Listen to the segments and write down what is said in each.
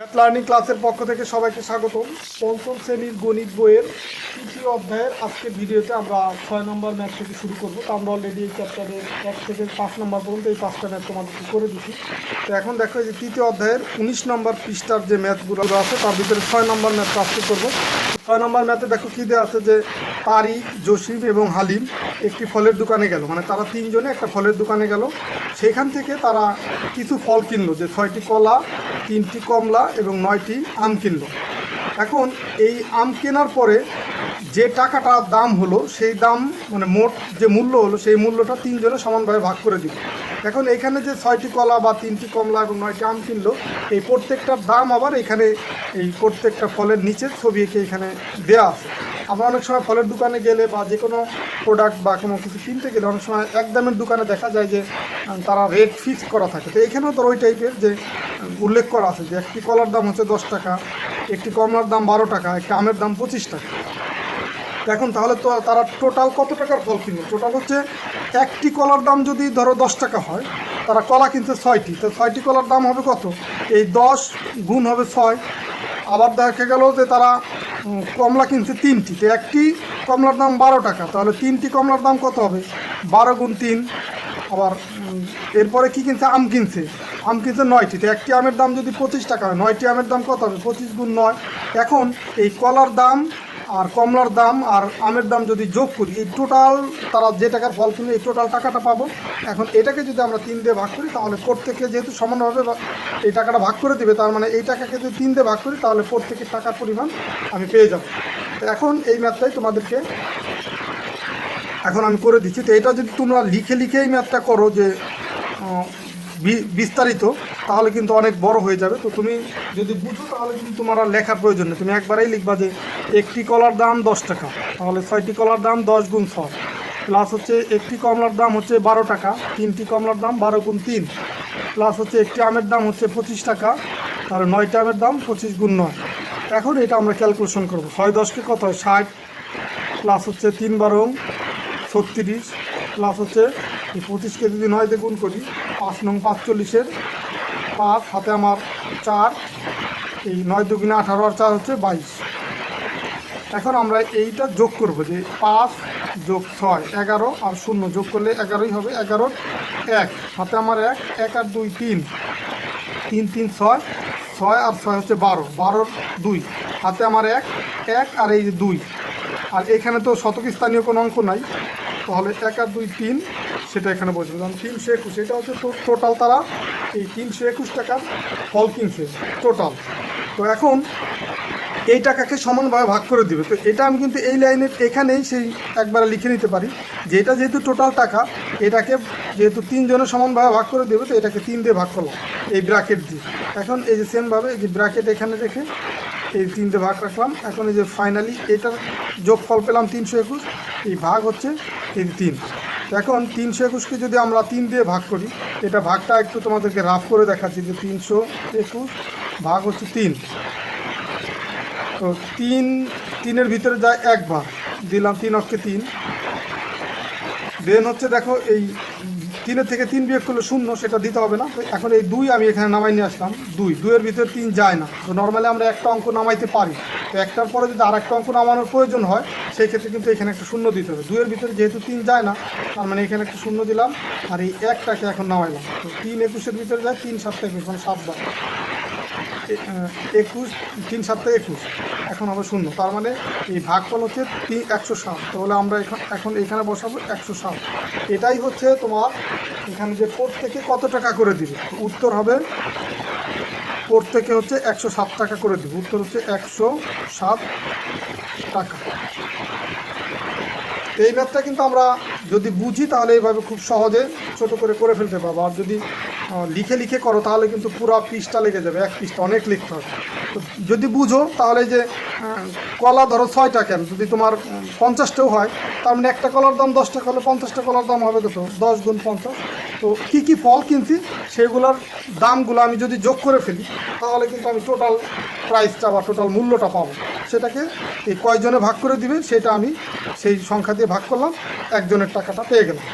Learning ক্লাসের পক্ষ থেকে সবাইকে স্বাগতম। পঞ্চম শ্রেণির গণিত বইয়ের তৃতীয় অধ্যায়ের আজকে ভিডিওতে আমরা ছয় নম্বর ম্যাথ থেকে শুরু করব। তো আমরা অলরেডি এই চ্যাপ্টারের এক থেকে পাঁচ নম্বর পর্যন্ত এই পাঁচটা ম্যাথ তোমাদেরকে করে দিচ্ছি তো এখন দেখো যে তৃতীয় অধ্যায়ের উনিশ নম্বর পৃষ্ঠার যে ম্যাথগুলো আছে, তার ভিতরে ছয় নম্বর ম্যাথ আজকে করব। ছয় নম্বর ম্যাথে দেখো কী দেওয়া আছে যে পারি, জসিম এবং হালিম একটি ফলের দোকানে গেল। মানে তারা তিনজনে একটা ফলের দোকানে গেল। সেখান থেকে তারা কিছু ফল কিনলো যে ছয়টি কলা, তিনটি কমলা এবং নয়টি আম কিনলো। এখন এই আম কেনার পরে যে টাকাটা দাম হলো, সেই দাম মানে মোট যে মূল্য হলো, সেই মূল্যটা তিনজনে সমানভাবে ভাগ করে দিল। এখন এখানে যে ছয়টি কলা বা তিনটি কমলা এবং নয়টি আম কিনলো, এই প্রত্যেকটার দাম আবার এখানে এই প্রত্যেকটা ফলের নিচে ছবি এঁকে এখানে দেওয়া আছে। আমরা অনেক সময় ফলের দোকানে গেলে বা যে কোনো প্রোডাক্ট বা কোনো কিছু কিনতে গেলে অনেক সময় এক দামের দোকানে দেখা যায় যে তারা রেট ফিক্স করা থাকে। তো এখানেও তোর ওই টাইপের যে উল্লেখ করা আছে যে, একটি কলার দাম হচ্ছে দশ টাকা, একটি কমলার দাম বারো টাকা, একটি আমের দাম পঁচিশ টাকা। এখন তাহলে তো তারা টোটাল কত টাকার ফল কিনবে? টোটাল হচ্ছে একটি কলার দাম যদি ধরো দশ টাকা হয়, তারা কলা কিনছে ছয়টি, তো ছয়টি কলার দাম হবে কত? এই দশ গুণ হবে ছয়। আবার দেখা গেল যে তারা কমলা কিনছে তিনটি। তো একটি কমলার দাম বারো টাকা, তাহলে তিনটি কমলার দাম কত হবে? বারো গুণ তিন, আবার এরপরে কি কিনছে? আম কিনছে। আম কিনছে নয়টি, তো একটি আমের দাম যদি পঁচিশ টাকা হয়, নয়টি আমের দাম কত হবে? পঁচিশ গুণ নয়। এখন এই কলার দাম আর কমলার দাম আর আমের দাম যদি যোগ করি, এই টোটাল তারা যে টাকার ফল কিনবে, এই টোটাল টাকাটা পাবো। এখন এটাকে যদি আমরা তিন দিয়ে ভাগ করি, তাহলে প্রত্যেকে যেহেতু সমানভাবে এই টাকাটা ভাগ করে দিবে, তার মানে এই টাকাকে যদি তিন দিয়ে ভাগ করি, তাহলে প্রত্যেকের টাকার পরিমাণ আমি পেয়ে যাব। তো এখন এই ম্যাথটাই তোমাদেরকে এখন আমি করে দিচ্ছি। তো এটা যদি তোমরা লিখে লিখে এই ম্যাথটা করো যে বিস্তারিত, তাহলে কিন্তু অনেক বড় হয়ে যাবে। তো তুমি যদি বুঝো, তাহলে কিন্তু তোমার আর লেখার প্রয়োজন নেই। তুমি একবারেই লিখবা যে একটি কলার দাম দশ টাকা, তাহলে ছয়টি কলার দাম দশ গুণ ছয়। প্লাস হচ্ছে একটি কমলার দাম হচ্ছে বারো টাকা, তিনটি কমলার দাম বারো গুণ তিন। প্লাস হচ্ছে একটি আমের দাম হচ্ছে পঁচিশ টাকা, তাহলে নয়টি আমের দাম পঁচিশ গুণ নয়। এখন এটা আমরা ক্যালকুলেশন করব। ছয় দশকে কত হয়? ষাট, প্লাস হচ্ছে তিন বারো, ছত্রিশ, প্লাস হচ্ছে এই কেজি যদি নয় দিয়ে গুণ করি। পাঁচ নং পাঁচচল্লিশের পাঁচ, হাতে আমার চার, এই নয় দুগুণে আঠারো আর চার হচ্ছে বাইশ। এখন আমরা এইটা যোগ করব যে পাঁচ যোগ ছয়, এগারো আর শূন্য যোগ করলে এগারোই হবে, এগারোর এক। হাতে আমার এক এক আর দুই, তিন। তিন তিন, ছয়। ছয় আর ছয় হচ্ছে বারো, বারোর দুই। হাতে আমার এক এক আর এই দুই। আর এখানে তো শতক স্থানীয় কোনো অঙ্ক নাই। তাহলে এক আর দুই, তিন সেটা এখানে যেমন তিনশো একুশ, এটা হচ্ছে টোটাল তারা, এই তিনশো একুশ টাকার ফল কিনছে টোটাল তো এখন এই টাকাকে সমানভাবে ভাগ করে দিবে। তো এটা আমি কিন্তু এই লাইনের এখানেই সেই একবারে লিখে নিতে পারি যে এটা যেহেতু টোটাল টাকা, এটাকে যেহেতু তিনজনে সমানভাবে ভাগ করে দেবে, তো এটাকে তিন দিয়ে ভাগ করলাম, এই ব্র্যাকেট দিয়ে। এখন এই যে সেমভাবে এই যে ব্র্যাকেট এখানে রেখে এই তিন দিয়ে ভাগ রাখলাম। এখন এই যে ফাইনালি এটার যোগফল পেলাম তিনশো একুশ, এই ভাগ হচ্ছে তিন। তো এখন তিনশো একুশকে যদি আমরা তিন দিয়ে ভাগ করি, এটা ভাগটা একটু তোমাদেরকে রাফ করে দেখাচ্ছি যে তিনশো একুশ ভাগ হচ্ছে তিন। তো তিন, তিনের ভিতরে যায় একবার দিলাম তিন অক্ষে তিন। দেন হচ্ছে দেখো এই তিনের থেকে তিন বিয়োগ করলে শূন্য, সেটা দিতে হবে না। তো এখন এই দুই আমি এখানে নামাই নিয়ে আসলাম, দুই। দুইয়ের ভিতরে তিন যায় না। তো নর্মালি আমরা একটা অঙ্ক নামাইতে পারি। তো একটার পরে যদি আর একটা অঙ্ক নামানোর প্রয়োজন হয়, সেই ক্ষেত্রে কিন্তু এখানে একটা শূন্য দিতে হবে। দুইয়ের ভিতরে যেহেতু তিন যায় না, তার মানে এখানে একটা শূন্য দিলাম আর এই একটাকে এখন নামাইলাম। তো তিন একুশের ভিতরে যায় তিন সাতটা একুশ মানে সাতবার। একুশ, তিন সাতটা একুশ, এখন হবে শূন্য। তার মানে এই ভাগফল হচ্ছে তিন, একশো সাত। তাহলে আমরা এখন এখন এখানে বসাবো একশো সাত। এটাই হচ্ছে তোমার এখানে যে থেকে কত টাকা করে দিবে? উত্তর হবে প্রত্যেকে হচ্ছে একশো সাত টাকা করে দিবে। উত্তর হচ্ছে একশো সাত টাকা। এই ম্যাথটা কিন্তু আমরা যদি বুঝি তাহলে এইভাবে খুব সহজে ছোট করে করে ফেলতে পারব। আর যদি লিখে লিখে করো তাহলে কিন্তু পুরো পিসটা লেগে যাবে। এক পিসটা অনেক লিখতে হবে। তো যদি বুঝো তাহলে যে কলা ধরো ছয়টা কেন? যদি তোমার পঞ্চাশটাও হয়, তার মানে একটা কলার দাম দশটা হলে পঞ্চাশটা কলার দাম হবে কত? দশ গুণ পঞ্চাশ। তো কী কী ফল কিনছি সেগুলোর দামগুলো আমি যদি যোগ করে ফেলি, তাহলে কিন্তু আমি টোটাল প্রাইসটা বা টোটাল মূল্যটা পাবো। সেটাকে এই কয়জনে ভাগ করে দিবে, সেটা আমি সেই সংখ্যা দিয়ে ভাগ করলাম, একজনের টাকাটা পেয়ে গেলাম।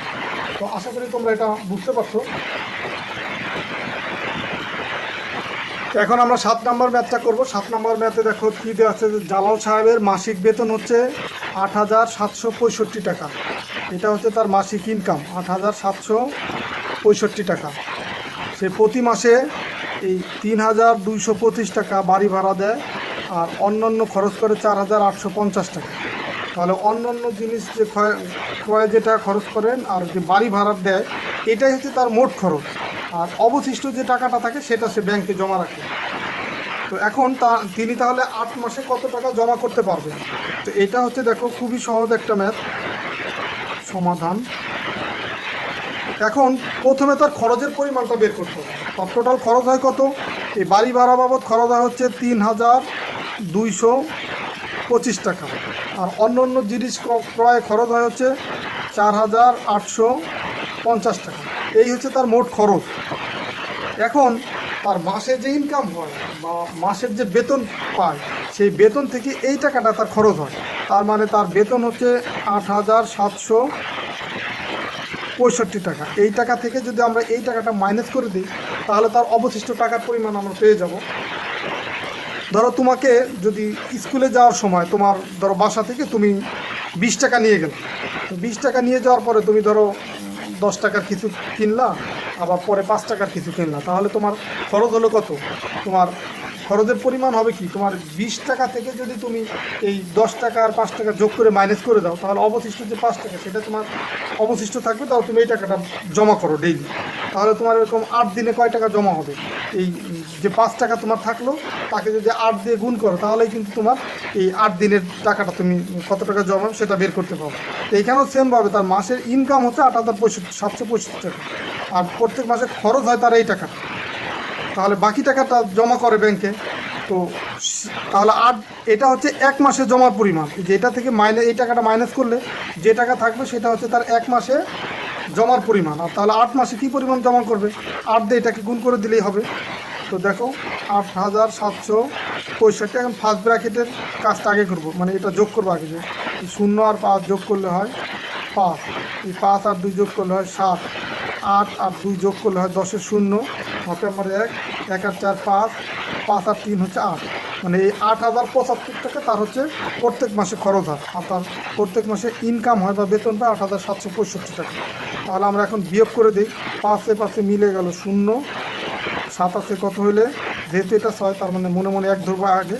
তো আশা করি তোমরা এটা বুঝতে পারছ। এখন আমরা সাত নম্বর ম্যাথটা করব। সাত নম্বর ম্যাথে দেখো কী দেওয়া আছে জালাল সাহেবের মাসিক বেতন হচ্ছে আট হাজার সাতশো পঁয়ষট্টি টাকা। এটা হচ্ছে তার মাসিক ইনকাম আট হাজার সাতশো পঁয়ষট্টি টাকা। সে প্রতি মাসে এই তিন হাজার দুইশো পঁচিশ টাকা বাড়ি ভাড়া দেয় আর অন্যান্য খরচ করে চার হাজার আটশো পঞ্চাশ টাকা। তাহলে অন্যান্য জিনিস যে ক্রয় যেটা খরচ করেন আর যে বাড়ি ভাড়া দেয়, এটাই হচ্ছে তার মোট খরচ। আর অবশিষ্ট যে টাকাটা থাকে সেটা সে ব্যাংকে জমা রাখে। তো এখন তা, তিনি তাহলে আট মাসে কত টাকা জমা করতে পারবেন তো এটা হচ্ছে দেখো খুবই সহজ একটা ম্যাথ সমাধান। এখন প্রথমে তার খরচের পরিমাণটা বের করতে হবে। তার টোটাল খরচ হয় কত? এই বাড়ি ভাড়া বাবদ খরচ হয় হচ্ছে তিন হাজার দুইশো পঁচিশ টাকা। আর অন্য অন্য জিনিস ক্র- ক্রয়ে খরচ হয় হচ্ছে চার হাজার আটশো পঞ্চাশ টাকা। এই হচ্ছে? তার মোট খরচ। এখন তার মাসে যে ইনকাম হয় বা মাসের যে বেতন পায়, সেই বেতন থেকে এই টাকাটা তার খরচ হয়। তার মানে তার বেতন হচ্ছে আট হাজার সাতশো পঁয়ষট্টি টাকা। এই টাকা থেকে যদি আমরা এই টাকাটা মাইনাস করে দিই, তাহলে তার অবশিষ্ট টাকার পরিমাণ আমরা পেয়ে যাব। ধরো তোমাকে যদি স্কুলে যাওয়ার সময় তোমার ধরো বাসা থেকে তুমি বিশ টাকা নিয়ে গেলে। তো বিশ টাকা নিয়ে যাওয়ার পরে তুমি ধরো দশ টাকার কিছু কিনলা, আবার পরে পাঁচ টাকার কিছু কিনলা। তাহলে তোমার খরচ হলো কত? তোমার খরচের পরিমাণ হবে কি? তোমার বিশ টাকা থেকে যদি তুমি এই দশ টাকা আর পাঁচ টাকা যোগ করে মাইনাস করে দাও, তাহলে অবশিষ্ট যে পাঁচ টাকা, সেটা তোমার অবশিষ্ট থাকবে, তাহলে তুমি এই টাকাটা জমা করো ডেইলি তাহলে তোমার এরকম আট দিনে কয় টাকা জমা হবে? এই যে পাঁচ টাকা তোমার থাকল, তাকে যদি আট দিয়ে গুণ করো, তাহলেই কিন্তু তোমার এই আট দিনের টাকাটা তুমি কত টাকা জমা সেটা বের করতে পারো। এইখানেও সেমভাবে তার মাসের ইনকাম হচ্ছে আট হাজার পঁয়ষট্টি, সাতশো পঁয়ষট্টি টাকা। আর প্রত্যেক মাসে খরচ হয় তার এই টাকা। তাহলে বাকি টাকাটা জমা করে ব্যাংকে তো তাহলে আট এটা হচ্ছে এক মাসে জমার পরিমাণ। যেটা থেকে মাইনে এই টাকাটা মাইনাস করলে যে টাকা থাকবে সেটা হচ্ছে তার এক মাসে জমার পরিমাণ। আর তাহলে আট মাসে কী পরিমাণ জমা করবে? আট দিয়ে এটাকে গুণ করে দিলেই হবে। তো দেখো, আট হাজার সাতশো পঁয়ষট্টি। এখন ফার্স্ট ব্র্যাকেটের কাজটা আগে করব। মানে এটা যোগ করব আগে যে, শূন্য আর পাঁচ যোগ করলে হয় পাঁচ। এই পাঁচ আর দুই যোগ করলে হয় সাত। আট আর দুই যোগ করলে হয় দশের শূন্য। হাতে আমার এক এক আর চার পাঁচ পাঁচ আর তিন হচ্ছে আট। মানে এই আট হাজার পঁচাত্তর টাকা তার হচ্ছে প্রত্যেক মাসে খরচ হয়। আর তার প্রত্যেক মাসে ইনকাম হয় বা বেতনটা আট হাজার সাতশো পঁয়ষট্টি টাকা। তাহলে আমরা এখন বিয়োগ করে দিই। পাঁচে পাশে মিলে গেল শূন্য। সাতাশে কত হলে যেহেতু এটা ছয়, তার মানে মনে মনে এক ধরবো আগে।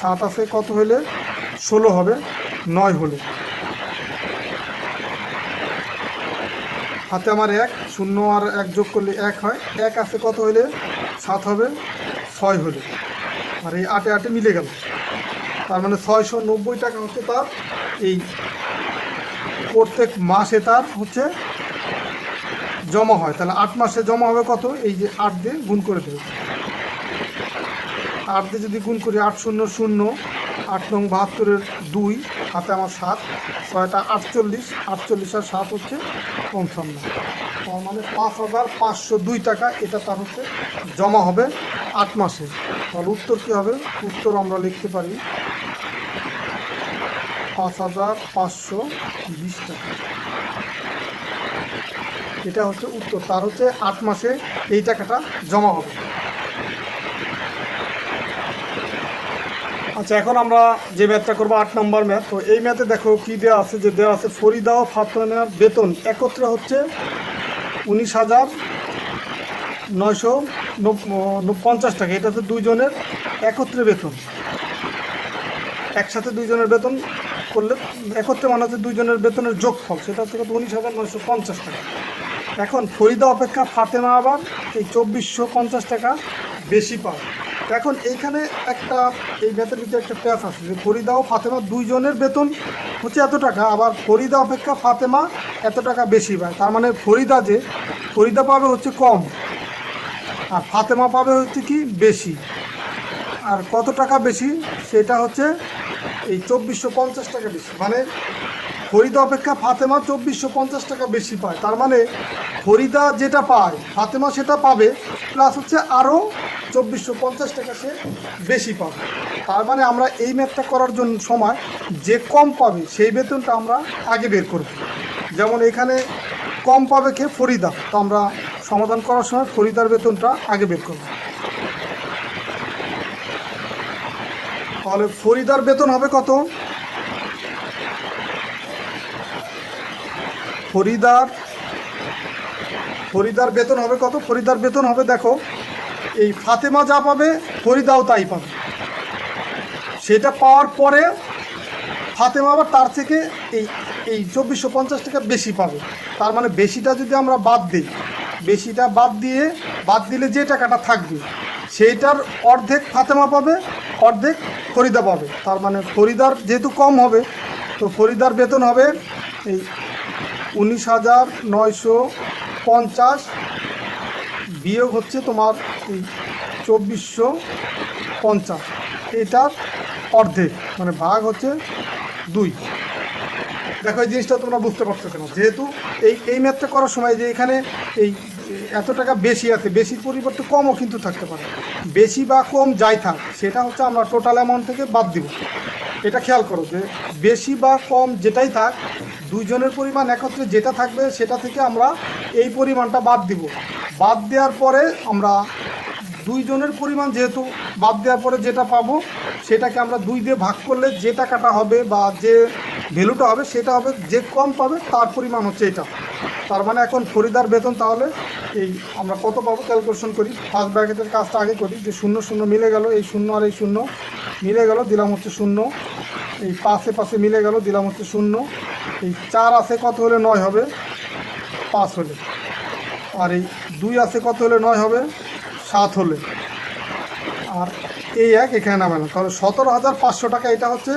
সাতাশে কত হলে ষোলো হবে, নয় হলে। হাতে আমার এক, শূন্য আর এক যোগ করলে এক হয়। এক আছে কত হলে সাত হবে, ছয় হলে আর এই আটে আটে মিলে গেল। তার মানে ছয়শো নব্বই টাকা হচ্ছে তার এই প্রত্যেক মাসে তার হচ্ছে জমা হয়। তাহলে আট মাসে জমা হবে কত? এই যে আট দিয়ে গুণ করে দেবে। আট দিয়ে যদি গুণ করি আট শূন্য শূন্য আট নং বাহাত্তরের দুই হাতে আমার সাত, ছয়টা আটচল্লিশ আটচল্লিশ আর সাত হচ্ছে পঞ্চান্ন। তার মানে পাঁচ হাজার পাঁচশো দুই টাকা, এটা তার হচ্ছে জমা হবে আট মাসে। তাহলে উত্তর কী হবে? উত্তর আমরা লিখতে পারি পাঁচ হাজার পাঁচশো বিশ টাকা। এটা হচ্ছে উত্তর। তার হচ্ছে আট মাসে এই টাকাটা জমা হবে। আচ্ছা এখন আমরা যে ম্যাথটা করব, আট নম্বর ম্যাথ। তো এই ম্যাথে দেখো কি দেওয়া আছে, যে দেওয়া আছে, ফরিদা ও ফাতেমার বেতন একত্রে হচ্ছে উনিশ হাজার নয়শো পঞ্চাশ টাকা। এটা হচ্ছে দুইজনের একত্রে বেতন। একসাথে দুইজনের বেতন করলে, একত্রে মানে হচ্ছে দুইজনের বেতনের যোগফল। সেটা হচ্ছে কত? উনিশ হাজার নয়শো পঞ্চাশ টাকা। এখন ফরিদা অপেক্ষা ফাতেমা আবার এই চব্বিশশো পঞ্চাশ টাকা বেশি তো এখন এইখানে একটা, এই বেতন ভিতরে একটা প্যাচ আছে, যে ফরিদা ও ফাতেমা, দুইজনের বেতন হচ্ছে এত টাকা, আবার ফরিদা অপেক্ষা ফাতেমা এত টাকা বেশি পায় তার মানে ফরিদা যে ফরিদা পাবে হচ্ছে কম, আর ফাতেমা পাবে হচ্ছে কি বেশি। আর কত টাকা বেশি? সেটা হচ্ছে এই চব্বিশশো পঞ্চাশ টাকা বেশি। মানে ফরিদা অপেক্ষা ফাতেমা চব্বিশশো পঞ্চাশ টাকা বেশি পায়। তার মানে ফরিদা যেটা পায়, ফাতেমা সেটা পাবে প্লাস হচ্ছে আরও চব্বিশশো পঞ্চাশ টাকা সে বেশি পাবে। তার মানে আমরা এই ম্যাথটা করার জন্য সময় যে কম পাবে, সেই বেতনটা আমরা আগে বের করব। যেমন এখানে কম পাবে কে? ফরিদা। তো আমরা সমাধান করার সময় ফরিদার বেতনটা আগে বের করব। তাহলে ফরিদার বেতন হবে কত? ফরিদার ফরিদার বেতন হবে কত? ফরিদার বেতন হবে, দেখো, এই ফাতেমা যা পাবে, ফরিদাও তাই পাবে। সেটা পাওয়ার পরে ফাতেমা আবার তার থেকে এই এই চব্বিশশো পঞ্চাশ টাকা বেশি পাবে। তার মানে বেশিটা যদি আমরা বাদ দিই, বেশিটা বাদ দিয়ে, বাদ দিলে যে টাকাটা থাকবে, সেইটার অর্ধেক ফাতেমা পাবে, অর্ধেক ফরিদা পাবে। তার মানে ফরিদার যেহেতু কম হবে, তো ফরিদার বেতন হবে এই উনিশ হাজার নয়শো পঞ্চাশ। বিয়োগ হচ্ছে তোমার চব্বিশশো পঞ্চাশ। এটার অর্ধেক মানে ভাগ হচ্ছে দুই। দেখো, এই জিনিসটা তোমরা বুঝতে পারছ কেন? যেহেতু এই এই ম্যাথটা করার সময় যে এখানে এই এত টাকা বেশি আছে বেশির পরিবর্তে কমও কিন্তু থাকতে পারে। বেশি বা কম যাই থাক, সেটা হচ্ছে আমরা টোটাল অ্যামাউন্ট থেকে বাদ দিব। এটা খেয়াল করো যে বেশি বা কম যেটাই থাক, দুইজনের পরিমাণ একত্রে যেটা থাকবে সেটা থেকে আমরা এই পরিমাণটা বাদ দিব। বাদ দেওয়ার পরে আমরা দুইজনের পরিমাণ যেহেতু বাদ দেওয়ার পরে যেটা পাবো, সেটাকে আমরা দুই দিয়ে ভাগ করলে যে টাকাটা হবে বা যে ভ্যালুটা হবে সেটা হবে, যে কম পাবে তার পরিমাণ হচ্ছে এটা। তার মানে এখন খরিদার বেতন তাহলে এই আমরা কত পাবো? ক্যালকুলেশন করি, ফার্স্ট ব্র্যাকেটের কাজটা আগে করি, যে শূন্য শূন্য মিলে গেল, এই শূন্য আর এই শূন্য। মিলে গেল, দিলাম হচ্ছে শূন্য। এই পাশে পাশে মিলে গেল, দিলাম হচ্ছে শূন্য। এই চার আছে কত হলে নয় হবে? পাঁচ হলে। আর এই দুই আছে কত হলে নয় হবে? সাত হলে। আর এই এক এখানে নামে না তাহলে সতেরো হাজার পাঁচশো টাকা এটা হচ্ছে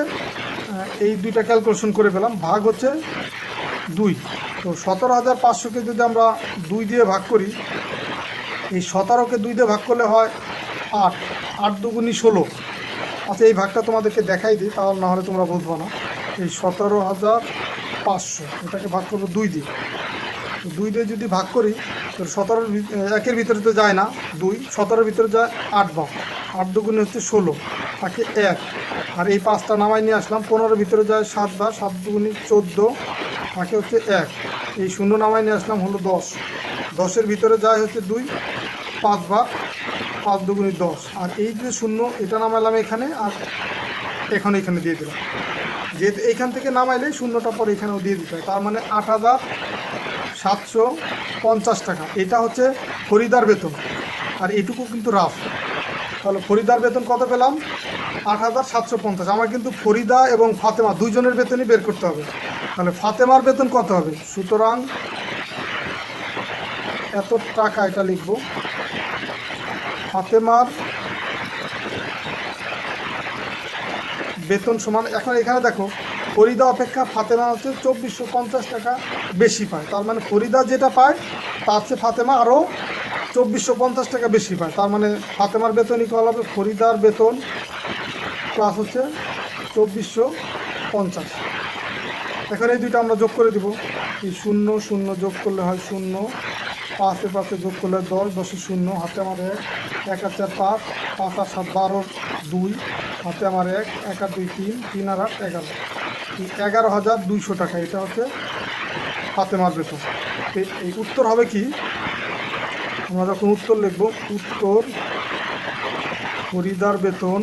এই দুইটা ক্যালকুলেশন করে পেলাম। ভাগ হচ্ছে দুই। তো সতেরো হাজার পাঁচশোকে যদি আমরা দুই দিয়ে ভাগ করি, এই সতেরোকে দুই দিয়ে ভাগ করলে হয় আট। আট দুগুনি ষোলো। আচ্ছা এই ভাগটা তোমাদেরকে দেখাই দিই, তাহলে না হলে তোমরা বুঝব না। এই সতেরো হাজার পাঁচশো, এটাকে ভাগ করব দুই দিয়ে। দুই দিয়ে যদি ভাগ করি তো সতেরোর একের ভিতরে তো যায় না, দুই। সতেরোর ভিতরে যায় আট ভাগ আট দুগুণে হচ্ছে ষোলো, তাকে এক। আর এই পাঁচটা নামাই নিয়ে আসলাম, পনেরোর ভিতরে যায় সাত ভাগ সাত দুগুণি চোদ্দ, তাকে হচ্ছে এক। এই শূন্য নামাই নিয়ে আসলাম হলো দশ। দশের ভিতরে যায় হচ্ছে দুই, পাঁচ ভাগ পাঁচ দুগুণি দশ। আর এই যে শূন্য, এটা নামাইলাম এখানে, আর এখন এখানে দিয়ে দিলাম। যেহেতু এইখান থেকে নামাইলে শূন্যটা পরে এখানেও দিয়ে দিতে হয়। তার মানে আট হাজার সাতশো পঞ্চাশ টাকা। এটা হচ্ছে খরিদার বেতন। আর এটুকু কিন্তু রাফ। তাহলে ফরিদার বেতন কত পেলাম? আট হাজার সাতশো পঞ্চাশ। আমার কিন্তু ফরিদা এবং ফাতেমা দুইজনের বেতনই বের করতে হবে। তাহলে ফাতেমার বেতন কত হবে? সুতরাং এত টাকা এটা লিখব। ফাতেমার বেতন সমান। এখন এখানে দেখো, ফরিদা অপেক্ষা ফাতেমা হচ্ছে চব্বিশশো পঞ্চাশ টাকা বেশি পায়। তার মানে ফরিদা যেটা পায়, তার চেয়ে ফাতেমা আরও চব্বিশশো পঞ্চাশ টাকা বেশি পায়। তার মানে ফাতেমার বেতন ইকুয়াল হবে ফরিদার বেতন প্লাস হচ্ছে চব্বিশশো পঞ্চাশ। এখন এই দুইটা আমরা যোগ করে দিব। এই শূন্য শূন্য যোগ করলে হয় শূন্য। পাঁচে পাঁচে যোগ করলে দশ দশে শূন্য, হাতে আমার এক এক আর চার পাঁচ পাঁচ আর সাত বারো, দুই, হাতে আমার এক এক আর দুই তিন তিন আর আট এগারো। এগারো হাজার দুইশো টাকা, এটা হচ্ছে ফাতেমার বেতন। তো এই উত্তর হবে কি? আমরা যখন উত্তর লিখব, উত্তর ফরিদার বেতন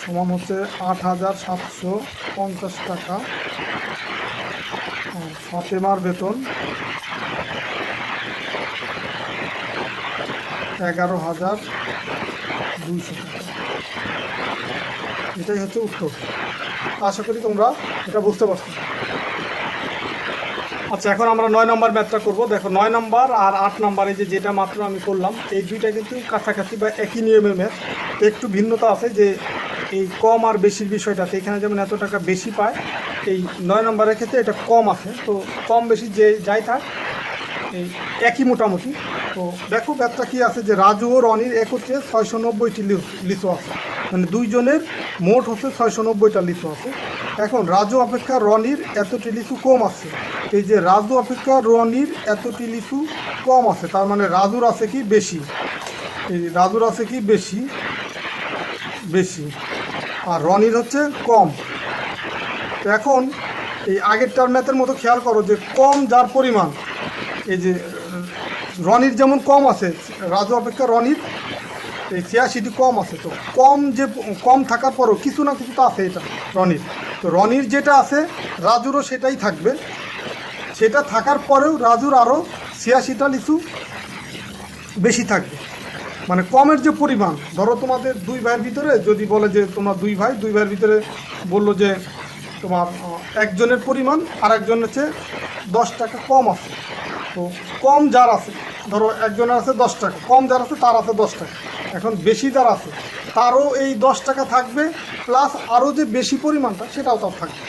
সমান হচ্ছে আট হাজার সাতশো পঞ্চাশ টাকা। ফাতেমার বেতন। এগারো হাজার দুইশো এটাই হচ্ছে উত্তর। আশা করি তোমরা এটা বুঝতে পারছ। আচ্ছা এখন আমরা নয় নম্বর ম্যাথটা করব। দেখো, নয় নম্বর আর আট নম্বরে যে যেটা মাত্র আমি করলাম, এই দুইটা কিন্তু কাছাকাছি বা একই নিয়মের ম্যাথ। একটু ভিন্নতা আছে যে এই কম আর বেশির বিষয়টাতে এখানে যেমন এত টাকা বেশি পায়, এই নয় নম্বরের ক্ষেত্রে এটা কম আছে। তো কম বেশি যে যাই থাক এই একই মোটামুটি। তো দেখো ব্যাপারটা কী আছে যে রাজু ও রনির একত্রে ছয়শো নব্বইটি লিচু আছে। মানে দুইজনের মোট হচ্ছে ছয়শো নব্বইটা লিচু আছে। এখন রাজু অপেক্ষা রনির এতটি লিচু কম আছে। এই যে রাজু অপেক্ষা রনির এতটি লিচু কম আছে, তার মানে রাজুর আছে কি বেশি? এই রাজুর আছে কি বেশি? বেশি। আর রনির হচ্ছে কম। এখন এই আগেরটার ম্যাথের মতো খেয়াল করো যে কম যার পরিমাণ। এই যে রনির যেমন কম আছে, রাজু অপেক্ষা রনির এই ছিয়াশিটি কম আছে। তো কম যে কম থাকার পরও কিছু না কিছু তো আছে এটা রনির। তো রনির যেটা আছে, রাজুরও সেটাই থাকবে। সেটা থাকার পরেও রাজুর আরও ছিয়াশিটা লিচু বেশি থাকবে। মানে কমের যে পরিমাণ, ধরো তোমাদের দুই ভাইয়ের ভিতরে যদি বলে যে তোমরা দুই ভাই, দুই ভাইয়ের ভিতরে বলল যে তোমার একজনের পরিমাণ আর একজনের হচ্ছে দশ টাকা কম আছে। তো কম যার আছে, ধরো একজনের আছে দশ টাকা, কম যার আছে তার আছে দশ টাকা। এখন বেশি যার আছে, তারও এই দশ টাকা থাকবে, প্লাস আরও যে বেশি পরিমাণটা, সেটাও তার থাকবে।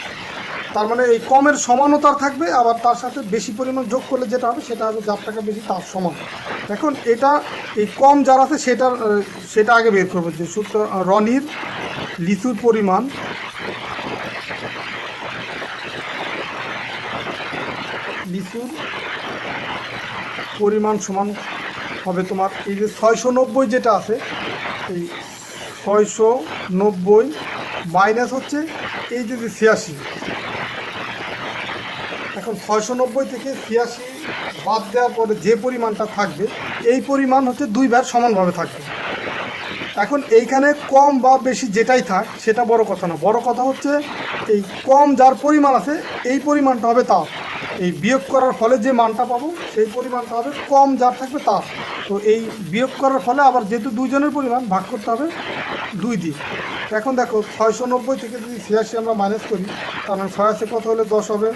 তার মানে এই কমের সমানও তার থাকবে, আবার তার সাথে বেশি পরিমাণ যোগ করলে যেটা হবে সেটা হবে যার টাকা বেশি তার সমান। এখন এটা, এই কম যার আছে সেটার সেটা আগে বের করব। যে সূত্র রনির লিচুর পরিমাণ লিচুর পরিমাণ সমান হবে তোমার, এই যে ছয়শো নব্বই যেটা আছে, এই ছয়শো নব্বই মাইনাস হচ্ছে এই যে ছিয়াশি। এখন ছয়শো নব্বই থেকে ছিয়াশি বাদ দেওয়ার পরে যে পরিমাণটা থাকবে, এই পরিমাণ হচ্ছে দুই বার সমানভাবে থাকবে। এখন এইখানে কম বা বেশি যেটাই থাক, সেটা বড় কথা না। বড় কথা হচ্ছে, এই কম যার পরিমাণ আছে, এই পরিমাণটা হবে তার। এই বিয়োগ করার ফলে যে মানটা পাবো, সেই পরিমাণটা হবে কম যার থাকবে তার। তো এই বিয়োগ করার ফলে আবার যেহেতু দুইজনের পরিমাণ, ভাগ করতে হবে দুই দিয়ে। এখন দেখো ছয়শো নব্বই থেকে যদি ছিয়াশি আমরা মাইনাস করি, তার মানে ছয় কত হলে দশ হবে?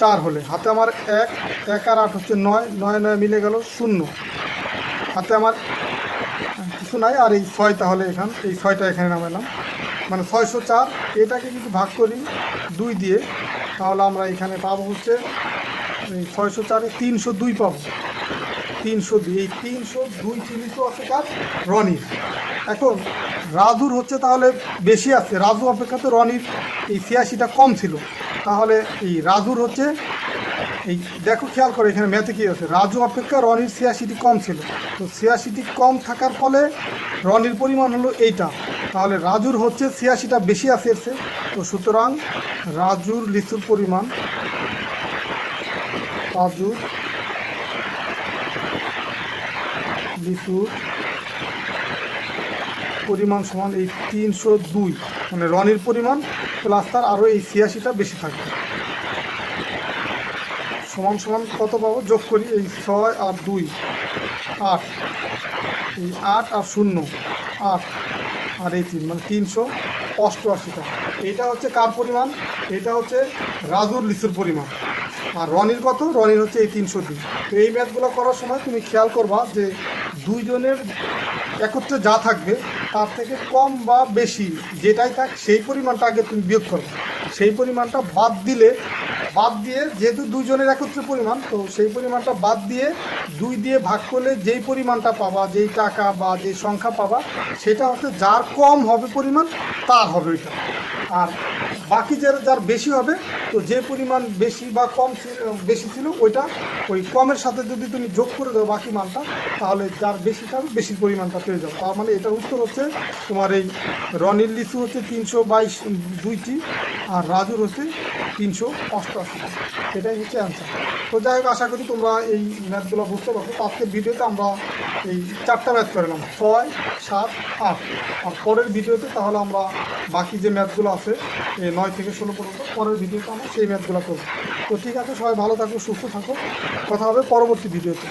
চার হলে। হাতে আমার এক এক আর আট হচ্ছে নয় নয় নয় মিলে গেল শূন্য। হাতে আমার কিছু নাই, আর এই ছয় তাহলে এখান, এই ছয়টা এখানে নামালাম। মানে ছয়শো চার, এটাকে কিন্তু ভাগ করি দুই দিয়ে, তাহলে আমরা এখানে পাবো হচ্ছে, এই ছয়শো চারে তিনশো দুই পাবো। তিনশো দুই, এই তিনশো দুই তিনশো আছে কার? রনির। এখন রাজুর হচ্ছে তাহলে বেশি আছে। রাজু অপেক্ষাতে রনির এই ছিয়াশিটা কম ছিল। তাহলে এই রাজুর হচ্ছে এই দেখো খেয়াল করো এখানে ম্যাথে কী আছে। রাজু অপেক্ষা রনির ছিয়াশিটি কম ছিল। তো ছিয়াশিটি কম থাকার ফলে রনির পরিমাণ হলো এইটা। তাহলে রাজুর হচ্ছে ছিয়াশিটা বেশি আছে এসে তো সুতরাং রাজুর লিচুর পরিমাণ, রাজুর লিচুর পরিমাণ সমান এই তিনশো দুই। মানে রনির পরিমাণ প্লাস তার আরও এই ছিয়াশিটা বেশি থাকবে। সমান সমান কত পাবো? যোগ করি এই ছয় আর দুই। আট। এই আট আর শূন্য। আট আর এই তিন মানে তিনশো অষ্টআশিটা এটা হচ্ছে কার পরিমাণ? এটা হচ্ছে রাজুর, লিচুর পরিমাণ। আর রনির কত? রনির হচ্ছে এই তিনশো দুই। তো এই ম্যাথগুলো করার সময় তুমি খেয়াল করবা যে দুইজনের একত্রে যা থাকবে, তার থেকে কম বা বেশি যেটাই থাক, সেই পরিমাণটা আগে তুমি বিয়োগ করবে। সেই পরিমাণটা বাদ দিলে বাদ দিয়ে যেহেতু দুজনের একত্রে পরিমাণ, তো সেই পরিমাণটা বাদ দিয়ে দুই দিয়ে ভাগ করলে যেই পরিমাণটা পাবা, যেই টাকা বা যেই সংখ্যা পাবা, সেটা হচ্ছে যার কম হবে পরিমাণ, তার হবে ওইটা। আর বাকি যার যার বেশি হবে, তো যে পরিমাণ বেশি বা কম বেশি ছিল, ওইটা ওই কমের সাথে যদি তুমি যোগ করে দাও বাকি মানটা, তাহলে যার বেশিটা বেশি পরিমাণটা পেয়ে যাও তার মানে এটার উত্তর হচ্ছে তোমার এই রনির লিচু হচ্ছে তিনশো বাইশ দুইটি, আর রাজুর হচ্ছে তিনশো এটাই হচ্ছে অ্যান্সার তো যাই হোক, আশা করি তোমরা এই ম্যাথগুলো বুঝতে পারছ। আজকের ভিডিওতে আমরা এই চারটা ম্যাথ করলাম, ছয়, সাত, আট। আর পরের ভিডিওতে তাহলে আমরা বাকি যে ম্যাথগুলো আছে এই নয় থেকে ষোলো পর্যন্ত, পরের ভিডিওতে আমরা সেই ম্যাথগুলো করব। তো ঠিক আছে, সবাই ভালো থাকো, সুস্থ থাকো। কথা হবে পরবর্তী ভিডিওতে।